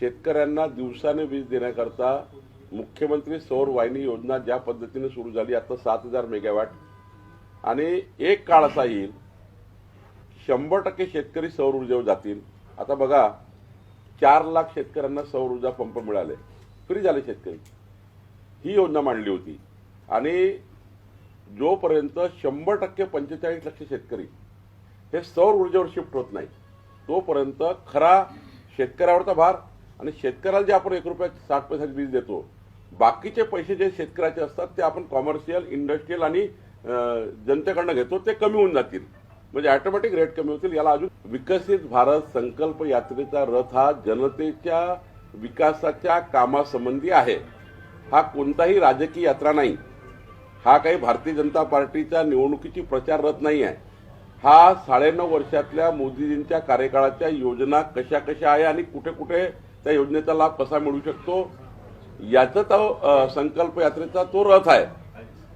शेतकऱ्यांना दिवसाने वीज देण्याकरता मुख्यमंत्री सौर वाहिनी योजना ज्या पद्धतीने सुरू झाली आता सात हजार मेगावॅट. आणि एक काळ असा येईल शंभर टक्के शेतकरी सौर ऊर्जेवर जातील. आता बघा चार लाख शेतकऱ्यांना सौर ऊर्जा पंप मिळाले. फ्री झाले शेतकरी. ही योजना मांडली होती. आणि जोपर्यंत शंभर टक्के पंचेचाळीस लक्ष शेतकरी हे सौर ऊर्जेवर शिफ्ट होत नाही तोपर्यंत खरा शेतकऱ्यावरचा भार आणि शेतकऱ्याला जे आपण एक रुपया साठ पैशाचे वीज देतो बाकीचे पैसे जे शेतकऱ्याचे असतात ते आपण कॉमर्शियल इंडस्ट्रीयल आणि जनतेकडनं घेतो ते कमी होऊन जातील. म्हणजे ऑटोमॅटिक रेट कमी होतील. याला अजून विकसित भारत संकल्प यात्रेचा रथ हा जनतेच्या विकासाच्या कामासंबंधी आहे. हा कोणताही राजकीय यात्रा नाही. हा काही भारतीय जनता पार्टीच्या निवडणुकीची प्रचार रथ नाही आहे. हा साडेनऊ वर्षातल्या मोदीजींच्या कार्यकाळाच्या योजना कशा कशा आहे आणि कुठे कुठे त्या योजनेचा लाभ कसा मिळू शकतो? याचा तो संकल्प यात्रेचा तो रथ आहे.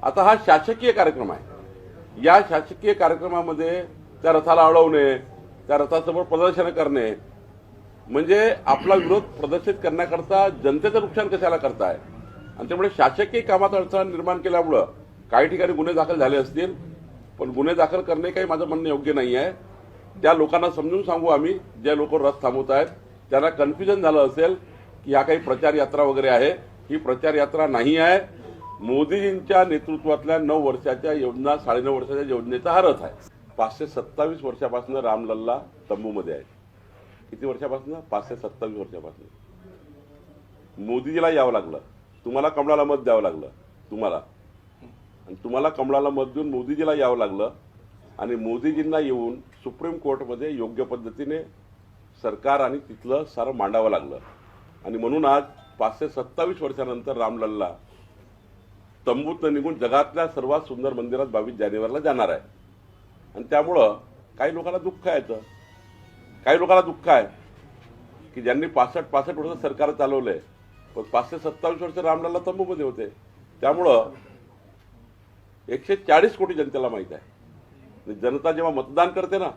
आता हा शासकीय कार्यक्रम आहे. या शासकीय कार्यक्रमामध्ये त्या रथाला अडवणे त्या रथासमोर प्रदर्शन करणे म्हणजे आपला विरोध प्रदर्शित करण्याकरता जनतेचं नुकसान कशाला करताय? आणि त्यामुळे शासकीय कामात अडचण निर्माण केल्यामुळं काही ठिकाणी गुन्हे दाखल झाले असतील पण गुन्हे दाखल करणे काही माझं म्हणणं योग्य नाही आहे त्या लोकांना समजून सांगू आम्ही जे लोक रथ थांबवत आहेत त्यांना कन्फ्युजन झालं असेल की या काही प्रचार यात्रा वगैरे आहे ही प्रचार यात्रा नाही आहे. मोदीजींच्या नेतृत्वातल्या नऊ वर्षाच्या योजना साडेनऊ वर्षाच्या योजनेचा हा रथ आहे. पाचशे सत्तावीस वर्षापासून रामलल्ला तंबूमध्ये आहे किती वर्षापासून? पाचशे सत्तावीस वर्षापासून. मोदीजीला यावं लागलं. तुम्हाला कमळाला मत द्यावं लागलं. तुम्हाला. आणि तुम्हाला कमळाला मत देऊन मोदीजीला यावं लागलं. आणि मोदीजींना येऊन सुप्रीम कोर्टमध्ये योग्य पद्धतीने सरकार आणि तिथलं सारं मांडावं लागलं. आणि म्हणून आज पाचशे सत्तावीस वर्षानंतर रामलल्ला तंबूतनं निघून जगातल्या सर्वात सुंदर मंदिरात बावीस जानेवारीला जाणार आहे. आणि त्यामुळं काही लोकांना दुःख आहे तर काही लोकांना दुःख आहे की ज्यांनी पासष्ट पासष्ट वर्ष सरकार चालवलंय पण पाचशे सत्तावीस वर्ष रामलल्ला तंबूमध्ये होते. त्यामुळं एकशे चाळीस कोटी जनतेला माहीत आहे. जनता जेव्हा मतदान करते ना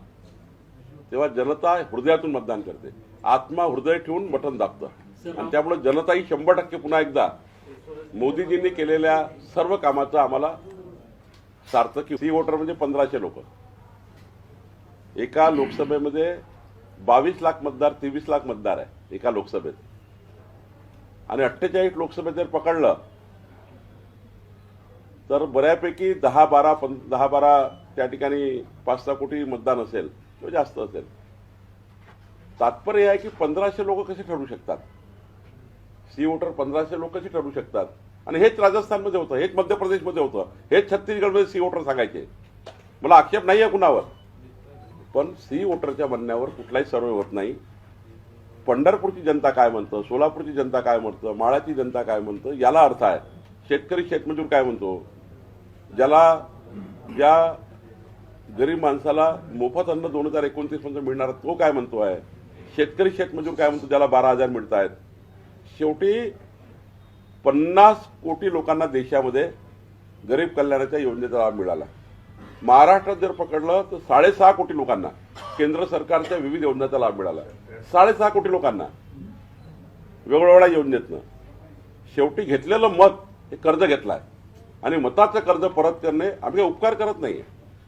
तेव्हा जनता हृदयातून मतदान करते. आत्मा हृदय ठेवून बटन दाबतं. आणि त्यामुळे जनता ही शंभर टक्के पुन्हा एकदा मोदीजींनी केलेल्या सर्व कामाचं आम्हाला सार्थक सी वोटर म्हणजे पंधराशे लोक. एका लोकसभेमध्ये बावीस लाख मतदार तेवीस लाख मतदार आहे एका लोकसभेत. आणि अठ्ठेचाळीस लोकसभेत जर पकडलं तर बऱ्यापैकी दहा बारा पं दहा बारा त्या ठिकाणी पाच सहा कोटी मतदान असेल. किंवा जास्त असेल. तात्पर्य हे आहे की पंधराशे लोक कसे ठरू शकतात? सी वोटर पंधराशे लोक कसे ठरू शकतात? आणि हेच राजस्थानमध्ये होतं हेच मध्य प्रदेशमध्ये होतं हेच छत्तीसगडमध्ये सी वोटर सांगायचे. मला आक्षेप नाही आहे कुणावर पण सी वोटरच्या म्हणण्यावर कुठलाही सर्वे होत नाही. पंढरपूरची जनता काय म्हणतं सोलापूरची जनता काय म्हणतं माळ्याची जनता काय म्हणतं याला अर्थ आहे. शेतकरी शेतमजूर काय म्हणतो? ज्याला ज्या गरीब माणसाला मोफत अन्न दोन हजार एकोणतीस पर्यंत मिळणार तो काय म्हणतो आहे? शेतकरी शेतमजूर म्हणजे काय म्हणतो? ज्याला बारा हजार मिळत आहेत. शेवटी पन्नास कोटी लोकांना देशामध्ये गरीब कल्याणाच्या योजनेचा लाभ मिळाला. महाराष्ट्रात जर पकडलं तर साडेसहा कोटी लोकांना केंद्र सरकारच्या विविध योजनांचा लाभ मिळाला. साडेसहा कोटी लोकांना वेगवेगळ्या योजनेतनं. शेवटी घेतलेलं मत हे कर्ज घेतलंय. आणि मताचं कर्ज परत करणे आम्ही उपकार करत नाही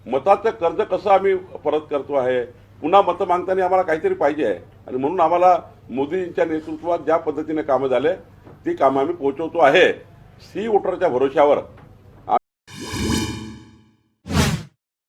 मताचं कर्ज कसं आम्ही परत करतो आहे? पुन्हा मतं मागताना आम्हाला काहीतरी पाहिजे आहे. आणि म्हणून आम्हाला मोदींच्या नेतृत्वात ज्या पद्धतीने कामं झाले ती कामं आम्ही पोहोचवतो आहे. सी वोटरच्या भरोश्यावर